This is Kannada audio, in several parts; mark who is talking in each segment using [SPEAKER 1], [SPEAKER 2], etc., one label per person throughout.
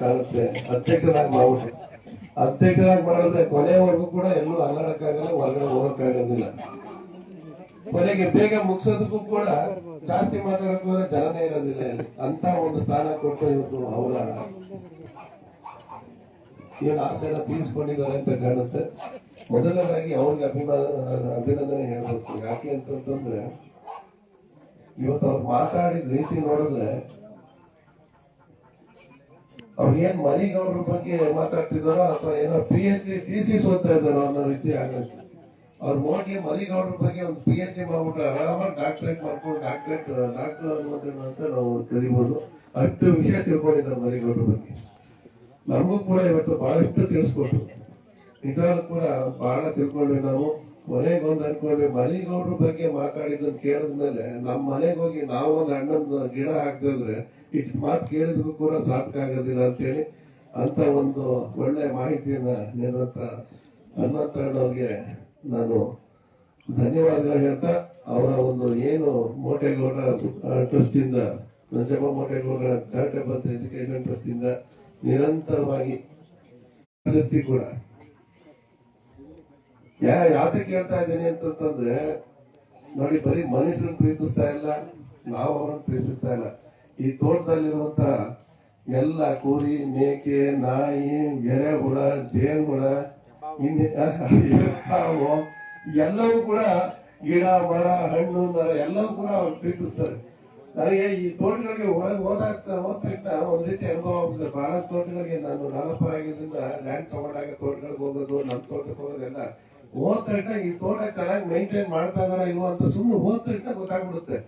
[SPEAKER 1] ಕಾಣುತ್ತೆ. ಅಧ್ಯಕ್ಷರಾಗಿ ಮಾಡ್ಬಿಟ್ಟೆ ಅಧ್ಯಕ್ಷರಾಗಿ ಮಾಡಿದ್ರೆ ಕೊನೆವರೆಗೂ ಕೂಡ ಎಲ್ಲೂ ಅಲ್ಲಾಡಕ್ಕಾಗಲ್ಲ, ಹೊರಗಡೆ ಹೋಗಕ್ಕಾಗೋದಿಲ್ಲ. ಕೊನೆಗೆ ಬೇಗ ಮುಗಿಸೋದಕ್ಕೂ ಕೂಡ ಜಾಸ್ತಿ ಮಾತಾಡಕ್ಕೂ ಜನನೇ ಇರೋದಿಲ್ಲ ಅಂತ ಒಂದು ಸ್ಥಾನ ಕೊಟ್ಟು ಇವತ್ತು ಅವರ ಏನು ಆಸೆನ ತೀರಿಸ್ಕೊಂಡಿದ್ದಾರೆ ಅಂತ ಕಾಣುತ್ತೆ. ಮೊದಲನೇದಾಗಿ ಅವ್ರಿಗೆ ಅಭಿಮಾನ, ಅಭಿನಂದನೆ ಹೇಳ್ಬೇಕು. ಯಾಕೆ ಅಂತಂತಂದ್ರೆ, ಇವತ್ತು ಅವ್ರು ಮಾತಾಡಿದ ರೀತಿ ನೋಡಿದ್ರೆ ಅವ್ರು ಏನ್ ಮರಿಗೌಡ್ರ ಬಗ್ಗೆ ಮಾತಾಡ್ತಿದಾರೋ ಅಥವಾ ಏನೋ ಪಿ ಎಚ್ ಡಿ ಥೀಸಿಸ್ ಓದ್ತಾ ಇದ್ದಾರೋ ಅನ್ನೋ ರೀತಿ ಆಗುತ್ತೆ ಅವ್ರು ಮೋಸ್ಟ್ಲಿ ಮರಿಗೌಡ್ರ ಬಗ್ಗೆ ಒಂದು ಪಿ ಎಚ್ ಡಿ ಮಾಡ್ಬಿಟ್ಟು ಆರಾಮಾಗಿ ಡಾಕ್ಟ್ರೇಟ್ ಮಾಡ್ಕೊಂಡು ಡಾಕ್ಟ್ರೇಟ್ ಡಾಕ್ಟರ್ ಅನ್ನೋದನ್ನ ಅಂತ ನಾವು ಕರಿಬಹುದು ಅಷ್ಟು ವಿಷಯ ತಿಳ್ಕೊಂಡಿದ್ದಾರೆ ಮರಿಗೌಡ್ರ ಬಗ್ಗೆ. ನಮಗೂ ಕೂಡ ಇವತ್ತು ಬಹಳಷ್ಟು ತಿಳಿಸ್ಕೊಟ್ರು. ನಿಜವಾಗ್ಲೂ ಕೂಡ ಬಹಳ ತಿಳ್ಕೊಂಡ್ವಿ ನಾವು. ಕೊನೆಗೆ ಒಂದ್ ಅನ್ಕೊಂಡ್ವಿ ಮರಿಗೌಡ್ರ ಬಗ್ಗೆ ಮಾತಾಡಿದ್ದನ್ನ ಕೇಳಿದ್ಮೇಲೆ ನಮ್ಮ ಮನೆಗೆ ಹೋಗಿ ನಾವು ಒಂದು ಅಣ್ಣನ ಗಿಡ ಹಾಕ್ತಿದ್ರೆ ಇಷ್ಟು ಮಾತು ಕೇಳಿದ್ರು ಕೂಡ ಸಾರ್ಥಕ ಆಗೋದಿಲ್ಲ ಅಂತೇಳಿ ಅಂತ ಒಂದು ಒಳ್ಳೆ ಮಾಹಿತಿಯನ್ನ ನೀಡಿದಂತ ಅವ್ರಿಗೆ ನಾನು ಧನ್ಯವಾದಗಳು ಹೇಳ್ತಾ, ಅವರ ಒಂದು ಏನು ಮೋಟೆಗೌಡ ಟ್ರಸ್ಟ್ ಇಂದ Nanjamma Motegowda charitable education trust ಇಂದ ನಿರಂತರವಾಗಿ ಪ್ರಶಸ್ತಿ ಕೂಡ. ಯಾ ಯಾತಕ್ಕೆ ಹೇಳ್ತಾ ಇದ್ದೀನಿ ಅಂತಂದ್ರೆ ನೋಡಿ, ಬರೀ ಮನುಷ್ಯರನ್ನ ಪ್ರೀತಿಸ್ತಾ ಇಲ್ಲ, ನಾವು ಅವ್ರನ್ನ ಪ್ರೀತಿಸ್ತಾ ಇಲ್ಲ. ಈ ತೋಟದಲ್ಲಿರುವಂತ ಎಲ್ಲ ಕುರಿ, ಮೇಕೆ, ನಾಯಿ ಎರೆಹುಳ ಜೇನುಹುಳ ಇನ್ನು ಇರ್ತಾವೋ ಎಲ್ಲವೂ ಕೂಡ ಗಿಡ, ಮರ, ಹಣ್ಣು, ಮರ, ಎಲ್ಲವೂ ಕೂಡ ಅವ್ರು ಪ್ರೀತಿಸ್ತಾರೆ. ನನಗೆ ಈ ತೋಟಗಳಿಗೆ ಒಳಗೆ ಹೋದಾಗ್ತಾ ಹೋಗ್ತಾ ಒಂದ್ ರೀತಿ ಅನುಭವ ಆಗ್ತದೆ. ಬಹಳ ತೋಟಗಳಿಗೆ ನಾನು ಡೆವಲಪರ್ ಲ್ಯಾಂಡ್ ತಗೊಂಡಾಗ ತೋಟಗಳಿಗೆ ಹೋಗೋದು ನಮ್ಮ ತೋಟಕ್ಕೆ ಹೋಗೋದೆಲ್ಲ ಹೋದ ಈ ತೋಟ ಚೆನ್ನಾಗಿ ಮೇಂಟೈನ್ ಮಾಡ್ತಾ ಇದಾರ ಇಲ್ವೋ ಅಂತ ಸುಮ್ಮನೆ ಹೋದ ತಕ್ಷಣ ಗೊತ್ತಾಗ್ಬಿಡುತ್ತೆ.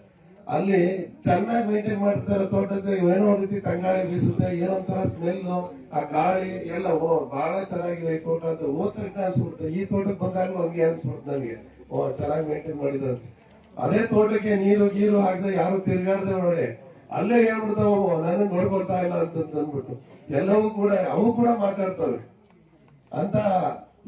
[SPEAKER 1] ಅಲ್ಲಿ ಚೆನ್ನಾಗಿ ಮೇಂಟೈನ್ ಮಾಡ್ತಾರೆ ತೋಟದ ಏನೋ ರೀತಿ ತಂಗಾಳಿ ಬೀಸುತ್ತೆ, ಏನೋ ಸ್ಮೆಲ್ ಆ ಗಾಳಿ ಎಲ್ಲ ಓ ಬಹಳ ಚೆನ್ನಾಗಿದೆ ಈ ತೋಟ ಅಂತ ಹೋದ ತಕ್ಷಣ ಅನ್ಸ್ಬಿಡುತ್ತೆ. ಈ ತೋಟಕ್ಕೆ ಬಂದಾಗಲೂ ಹಂಗೆ ಅನ್ಸ್ಬಿಡುತ್ತೆ ನನಗೆ. ಓ, ಚೆನ್ನಾಗಿ ಮೇಂಟೈನ್ ಮಾಡಿದ್ದಾರೆ ಅದೇ ತೋಟಕ್ಕೆ ನೀರು ಗೀರು ಹಾಕದೆ ಯಾರು ತಿರ್ಗಾಡ್ದೆ ನೋಡಿ. ಅಲ್ಲೇ ಹೇಳ್ಬಿಡ್ತಾವ ನನಗ್ ನೋಡ್ಕೊಳ್ತಾ ಇಲ್ಲ ಅಂತ ಅಂದ್ಬಿಟ್ಟು. ಎಲ್ಲವೂ ಕೂಡ, ಅವು ಕೂಡ ಮಾತಾಡ್ತವೆ. ಅಂತ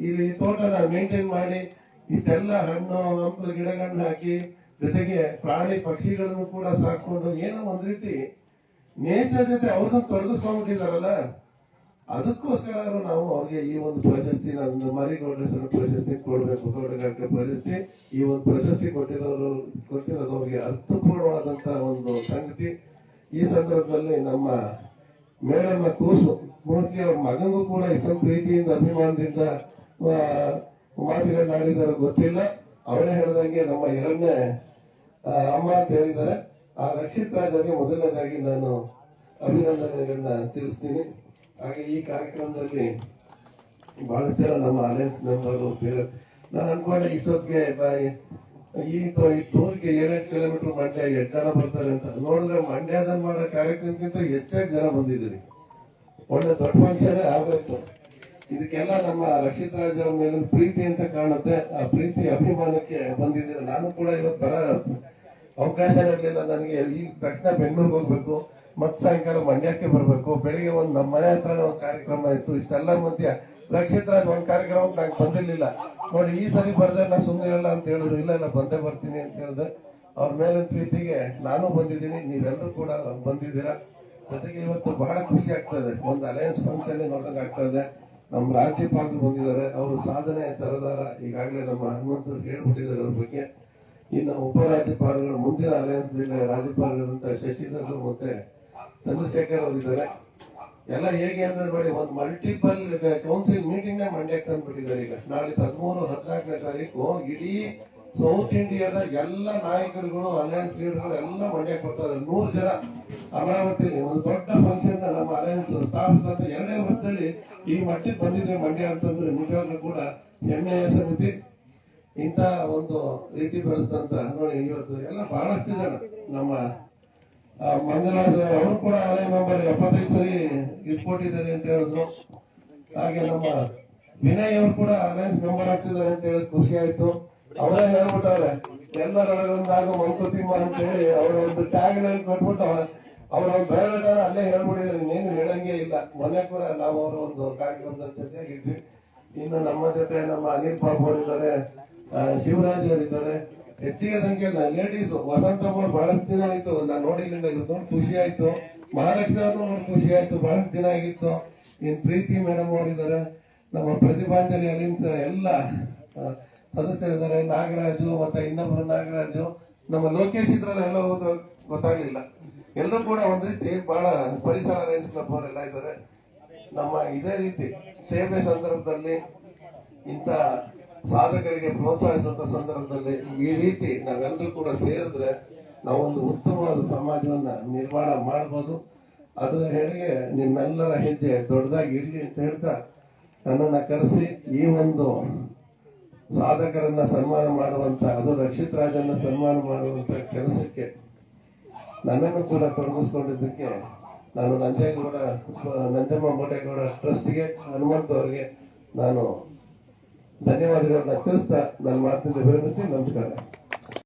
[SPEAKER 1] ಇಲ್ಲಿ ತೋಟನ ಮೇಂಟೈನ್ ಮಾಡಿ ಇಷ್ಟೆಲ್ಲ ಹಣ್ಣು, ಹಂಪಲು ಗಿಡಗಳನ್ನ ಹಾಕಿ ಜೊತೆಗೆ ಪ್ರಾಣಿ ಪಕ್ಷಿಗಳನ್ನು ಕೂಡ ಸಾಕೊಂಡು ಏನೋ ಒಂದ್ ರೀತಿ ನೇಚರ್ ಜೊತೆ ಅವ್ರನ್ನ ತೊಡಗಿಸ್ಕೊಂಡ್ಬಿಟ್ಟಿದಾರಲ್ಲ ಅದಕ್ಕೋಸ್ಕರ ನಾವು ಅವ್ರಿಗೆ ಈ ಒಂದು ಪ್ರಶಸ್ತಿ ನಮ್ಮ ಮರಿಗೌಡೇಶ್ವರ ಪ್ರಶಸ್ತಿ ಕೊಡ್ಬೇಕು, ತೋಟಗಾರಿಕೆ ಪ್ರಶಸ್ತಿ. ಈ ಒಂದು ಪ್ರಶಸ್ತಿ ಕೊಟ್ಟಿರೋರು, ಕೊಟ್ಟಿರೋದು ಅವ್ರಿಗೆ ಅರ್ಥಪೂರ್ಣವಾದಂತ ಒಂದು ಸಂಗತಿ. ಈ ಸಂದರ್ಭದಲ್ಲಿ ನಮ್ಮ ಮೇಡಮ್ನ ಕೂಸು, ಮೂರ್ತಿ ಅವ್ರ ಮಗನಿಗೂ ಕೂಡ ಇಷ್ಟೊಂದು ಪ್ರೀತಿಯಿಂದ, ಅಭಿಮಾನದಿಂದ ಮಾತುಗಳನ್ನಾಡಿದಾರೋ ಗೊತ್ತಿಲ್ಲ. ಅವರೇ ಹೇಳ್ದಂಗೆ ನಮ್ಮ ಎರಡನೇ ಅಮ್ಮ ಅಂತ ಹೇಳಿದ್ದಾರೆ. ಆ ರಕ್ಷಿತ್ ರಾಜ್ ಅವರಿಗೆ ಮೊದಲನೇದಾಗಿ ನಾನು ಅಭಿನಂದನೆಗಳನ್ನ ತಿಳಿಸ್ತೀನಿ. ಹಾಗೆ ಈ ಕಾರ್ಯಕ್ರಮದಲ್ಲಿ ಬಹಳಷ್ಟು ಜನ ನಮ್ಮ ಅಲಯನ್ಸ್ ಮೆಂಬರ್ ಬೇರೆ ನಾನು ಅನ್ಕೊಂಡೆ ಇಷ್ಟೊತ್ತಿಗೆ ಈ ಟೂರ್ಗೆ ಏಳೆಂಟು ಕಿಲೋಮೀಟರ್ ಮಂಡ್ಯ ಎಷ್ಟು ಜನ ಬರ್ತಾರೆ ಅಂತ. ನೋಡಿದ್ರೆ ಮಂಡ್ಯದಲ್ಲಿ ಮಾಡೋ ಕಾರ್ಯಕ್ರಮಕ್ಕಿಂತ ಹೆಚ್ಚಾಗಿ ಜನ ಬಂದಿದ್ದೀರಿ. ಒಳ್ಳೆ ದೊಡ್ಡ ಫಂಕ್ಷನ್ ಆಗೋಯ್ತು ಇದಕ್ಕೆಲ್ಲ ನಮ್ಮ ರಕ್ಷಿತ್ ರಾಜ್ ಅವ್ರ ಮೇಲೆ ಪ್ರೀತಿ ಅಂತ ಕಾಣುತ್ತೆ. ಆ ಪ್ರೀತಿ ಅಭಿಮಾನಕ್ಕೆ ಬಂದಿದ್ದೀರ? ನಾನು ಕೂಡ ಇವತ್ತು ಬರ ಅವಕಾಶ ಇರಲಿಲ್ಲ ನನಗೆ. ಈಗ ತಕ್ಷಣ ಬೆಂಗಳೂರಿಗೆ ಹೋಗ್ಬೇಕು ಮತ್ ಸಾಯಂಕಾಲ ಮಂಡ್ಯಕ್ಕೆ ಬರಬೇಕು. ಬೆಳಿಗ್ಗೆ ಒಂದು ನಮ್ಮ ಮನೆ ಹತ್ರ ಒಂದು ಕಾರ್ಯಕ್ರಮ ಇತ್ತು. ಇಷ್ಟೆಲ್ಲ ಮಧ್ಯ ರಕ್ಷಿತ್ ರಾಜ್ ಒಂದು ಕಾರ್ಯಕ್ರಮಕ್ಕೆ ನಂಗೆ ಬಂದಿರಲಿಲ್ಲ. ನೋಡಿ, ಈ ಸರಿ ಬರ್ದೆ ನಾ ಸುಮ್ಮನೆ ಇರಲ್ಲ ಅಂತ ಹೇಳಿದ್ರು. ಇಲ್ಲ ಇಲ್ಲ, ಬಂದೇ ಬರ್ತೀನಿ ಅಂತ ಹೇಳಿದೆ. ಅವ್ರ ಮೇಲಿನ ಪ್ರೀತಿಗೆ ನಾನು ಬಂದಿದ್ದೀನಿ. ನೀವೆಲ್ಲರೂ ಕೂಡ ಬಂದಿದ್ದೀರಾ? ಜೊತೆಗೆ ಇವತ್ತು ಬಹಳ ಖುಷಿ ಆಗ್ತದೆ ಒಂದು ಅಲಯನ್ಸ್ ಫಂಕ್ಷನ್ ನೋಡಕ್ ಆಗ್ತದೆ ನಮ್ಮ ರಾಜ್ಯಪಾಲರು ಬಂದಿದ್ದಾರೆ. ಅವರು ಸಾಧನೆ, ಸರದಾರ, ಈಗಾಗಲೇ ನಮ್ಮ ಹನುಮಂತರು ಹೇಳ್ಬಿಟ್ಟಿದ್ದಾರೆ ಅವ್ರ ಬಗ್ಗೆ. ಇನ್ನು ಉಪರಾಜ್ಯಪಾಲರು, ಮುಂದಿನ ಅಲಯನ್ಸ್ ರಾಜ್ಯಪಾಲರಂತ ಶಶಿಧರ್ ಮತ್ತೆ ಚಂದ್ರಶೇಖರ್ ಅವರಿದ್ದಾರೆ ಎಲ್ಲ ಹೇಗೆ ಅಂದ್ರೆ ನೋಡಿ, ಒಂದು ಮಲ್ಟಿಪಲ್ ಕೌನ್ಸಿಲ್ ಮೀಟಿಂಗ್ ಮಂಡ್ಯಕ್ಕೆ ತಂದ್ಬಿಟ್ಟಿದ್ದಾರೆ ಈಗ. ನಾಳೆ ಹದಿಮೂರು, ಹದಿನಾಲ್ಕನೇ ತಾರೀಕು ಇಡೀ ಸೌತ್ ಇಂಡಿಯಾದ ಎಲ್ಲ ನಾಯಕರುಗಳು ಅಲಯನ್ಸ್ ಲೀಡರ್ಗಳು ಎಲ್ಲ ಮಂಡ್ಯಕ್ಕೆ ಬರ್ತಾರೆ ನೂರು ಜನ ಅಮರಾವತಿ ಒಂದು ದೊಡ್ಡ ಫಂಕ್ಷನ್ ನಮ್ಮ ಅಲಯನ್ಸ್ ಸ್ಥಾಪಿಸಿದಂತ ಎರಡು ಈ ಮಟ್ಟಕ್ಕೆ ಬಂದಿದೆ ಮಂಡ್ಯ ಅಂತಂದ್ರೆ ನಿಜವಾಗ್ಲೂ ಕೂಡ ಹೆಮ್ಮೆಯ ಸಮಿತಿ ಇಂಥ ಒಂದು ರೀತಿ ಬೆಳೆದಂತ ನೋಡಿ ಇವತ್ತು ಎಲ್ಲ ಬಹಳಷ್ಟು ಜನ ನಮ್ಮ ಮಂಜುನಾಥ್ ಅವರು ಕೂಡ ಹಳೆ ಮೆಂಬರ್ ಎಪ್ಪತ್ತೈದು ಸರಿ ಇಟ್ಕೊಟ್ಟಿದ್ದಾರೆ ಅಂತ ಹೇಳಿದ್ರು. ಹಾಗೆ ನಮ್ಮ ವಿನಯ್ ಅವರು ಕೂಡ ಅಲಯನ್ಸ್ ಮೆಂಬರ್ ಆಗ್ತಿದ್ದಾರೆ ಅಂತ ಹೇಳಿ ಖುಷಿ ಆಯ್ತು. ಅವರೇ ಹೇಳ್ಬಿಟ್ಟವ್ರೆ ಎಲ್ಲರೊಳಗೊಂದಾಗ ಮಂಕುತಿಮ್ಮ ಅಂತ ಹೇಳಿ ಅವರ ಒಂದು ಟ್ಯಾಗ್ ಕೊಟ್ಬಿಟ್ಟು ಅವರ ಬೇಡ ಅಲ್ಲೇ ಹೇಳ್ಬಿಟ್ಟಿದ್ದಾರೆ. ಇನ್ನೇನು ಹೇಳಂಗೆ ಇಲ್ಲ. ಮೊನ್ನೆ ಕೂಡ ನಾವು ಅವರು ಒಂದು ಕಾರ್ಯಕ್ರಮದ ಜೊತೆಯಾಗಿದ್ವಿ. ಇನ್ನು ನಮ್ಮ ಜೊತೆ ನಮ್ಮ ಅನಿಲ್ ಬಾಬು ಅವರಿದ್ದಾರೆ ಶಿವರಾಜ್ ಅವರಿದ್ದಾರೆ. ಹೆಚ್ಚಿಗೆ ಸಂಖ್ಯೆಯಲ್ಲಿ ಲೇಡೀಸ್ ವಸಂತ ಅವರು ಬಹಳಷ್ಟು ದಿನ ಆಯ್ತು. ನಾನು ನೋಡಿಲ್ಲ ನೋಡಿ ಖುಷಿ ಆಯ್ತು. ಮಹಾಲಕ್ಷ್ಮಿ ಅವರು ನೋಡಿ ಖುಷಿ ಆಯ್ತು. ಬಹಳಷ್ಟು ದಿನ ಆಗಿತ್ತು. ಇನ್ ಪ್ರೀತಿ ಮೇಡಮ್ ಅವರಿದ್ದಾರೆ. ನಮ್ಮ ಪ್ರತಿಭಾಂಜಲಿ ಅಲಿನ್ಸ್ ಎಲ್ಲ ಸದಸ್ಯರಿದ್ದಾರೆ ನಾಗರಾಜು ಮತ್ತೆ ಇನ್ನೊಬ್ರು ನಾಗರಾಜು. ನಮ್ಮ ಲೋಕೇಶ್ ಇದ್ರಲ್ಲ ಎಲ್ಲ ಹೋದ್ರು, ಗೊತ್ತಾಗ್ಲಿಲ್ಲ. ಎಲ್ಲರೂ ಕೂಡ ಒಂದ್ ರೀತಿ ಬಹಳ ಪರಿಸರ ಲಯನ್ಸ್ ಕ್ಲಬ್ ಅವರೆಲ್ಲ ಇದ್ದಾರೆ ನಮ್ಮ ಇದೇ ರೀತಿ ಸೇವೆ ಸಂದರ್ಭದಲ್ಲಿ ಇಂಥ ಸಾಧಕರಿಗೆ ಪ್ರೋತ್ಸಾಹಿಸುವಂತ ಸಂದರ್ಭದಲ್ಲಿ ಈ ರೀತಿ ನಾವೆಲ್ಲರೂ ಕೂಡ ಸೇರಿದ್ರೆ ನಾವೊಂದು ಉತ್ತಮವಾದ ಸಮಾಜವನ್ನ ನಿರ್ಮಾಣ ಮಾಡಬಹುದು ಅದರ ಹೆಡೆಗೆ ನಿಮ್ಮೆಲ್ಲರ ಹೆಜ್ಜೆ ದೊಡ್ಡದಾಗಿ ಇರ್ಲಿ ಅಂತ ಹೇಳ್ತಾ ನನ್ನನ್ನ ಕರೆಸಿ ಈ ಒಂದು ಸಾಧಕರನ್ನ ಸನ್ಮಾನ ಮಾಡುವಂತ, ಅದು ರಕ್ಷಿತ್ ರಾಜನ್ನ ಸನ್ಮಾನ ಮಾಡುವಂತ ಕೆಲಸಕ್ಕೆ ನನ್ನನ್ನು ಕೂಡ ತೊಡಗಿಸ್ಕೊಂಡಿದ್ದಕ್ಕೆ ನಾನು ನಂಜೇಗೌಡ, ನಂಜಮ್ಮ ಮೋಟೇಗೌಡ ಟ್ರಸ್ಟ್ಗೆ ಹನುಮಂತ ಅವರಿಗೆ ನಾನು ಧನ್ಯವಾದಗಳನ್ನ ತಿಳಿಸ್ತಾ ನನ್ನ ಮಾತನ್ನು ವಿರಮಿಸಿ, ನಮಸ್ಕಾರ.